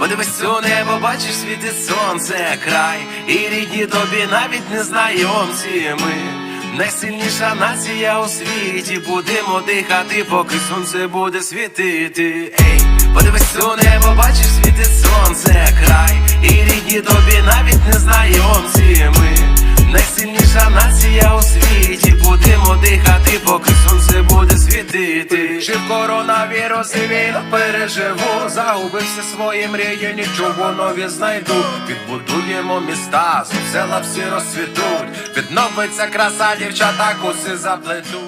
Подивись у небо, бачиш світить сонце, край, і рідні тобі навіть не знайомці ми. Найсильніша нація у світі, будемо дихати, поки сонце буде світити. Ей, подивись у небо, бачиш світить сонце, край, і рідні тобі навіть не знайомці ми. Найсильніша нація у світі, будемо дихати, поки буде. Жив коронавірус і війну переживу. Загубився свої мрії, нічого нові знайду. Відбудуємо міста, знов села всі розцвітуть. Відновиться краса, дівчата коси заплетуть.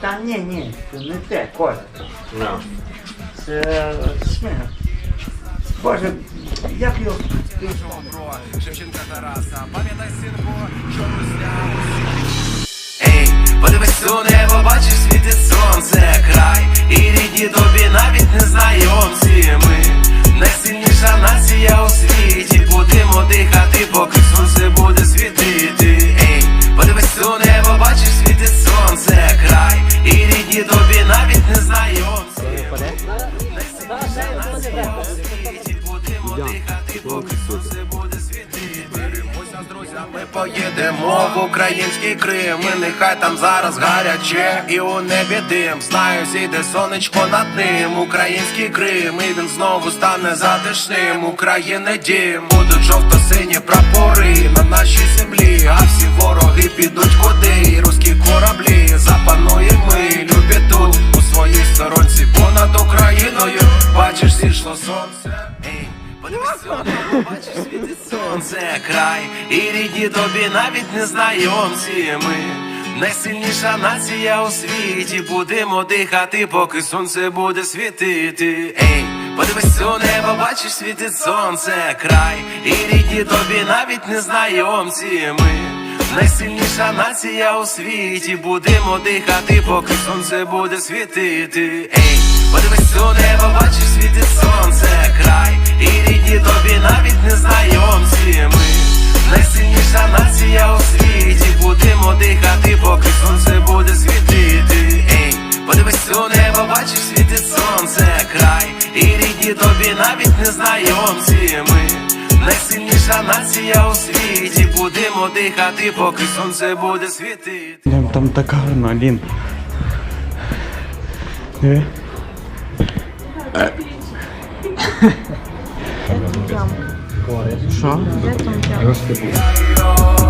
Та ні, ні, це не те, Коля. Це сміх. Боже, як його. Шевченка Тараса, пам'ятай синку, що русня Ей, подивись у небо, бачиш не знайомці. Будемо дихати, поки сонце буде світити. Беремося з друзями, поїдемо в український Крим. І нехай там зараз гаряче, і у небі дим. Знаю, зійде сонечко над ним. Український Крим, і він знову стане затишним. України дім, будуть жовто-сині прапори на нашій землі. А всі вороги підуть куди. І руські кораблі Бачиш, зійшло сонце. Подивись бачиш, світить сонце, край, і рідні тобі навіть не знайомці ми. Найсильніша нація у світі, будемо дихати, поки сонце буде світити. Ей, подивись у небо, бачиш, світить сонце, край, і рідні тобі навіть не знайомці ми. Найсильніша нація у світі, будемо дихати, поки сонце буде світити. Ей, подивись у небо, бачиш, світить сонце, край, і рідні тобі навіть не знайомці ми. Найсильніша нація у світі, будемо дихати, поки сонце буде світити. Ей, подивись у небо, бачиш, світить сонце, край, і рідні тобі навіть не знайомці ми. Найсильніша нація у світі, будемо дихати, поки сонце буде світити. Там, там так гарно, Алін. Диви. Що? Ой,